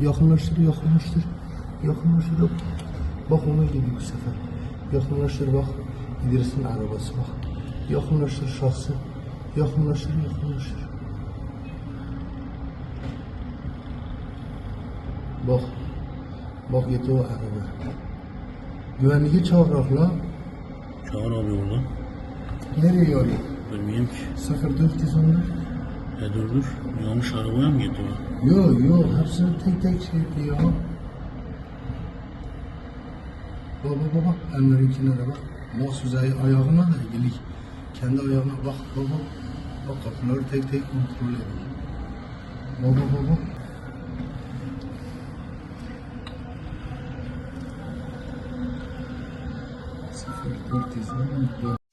Yakınlaştır, yakınlaştır. Yakınlaştır. Bak ona geliyor bu sefer. Yakınlaştır bak. İdris'in arabası bak. Yakınlaştır şahsı. Yakınlaştır, yakınlaştır. Bak. Bak yeter o araba. Güvenliği çağırak la. Çağır abi oradan. Nereye yarıyor? Bilmiyorum ki. 0414. E dur dur. Yanlış arabaya mı gitti o? Yok yok hepsini tek tek şey yapıyor. Bak bak bak bak Emre'ninkine bak. Mahsus ay ayağına da ilgili. Kendi ayağına bak bak bak. Kapıları tek tek kontrol ediyor. Bak bak bak bak. Sıfır dört dört.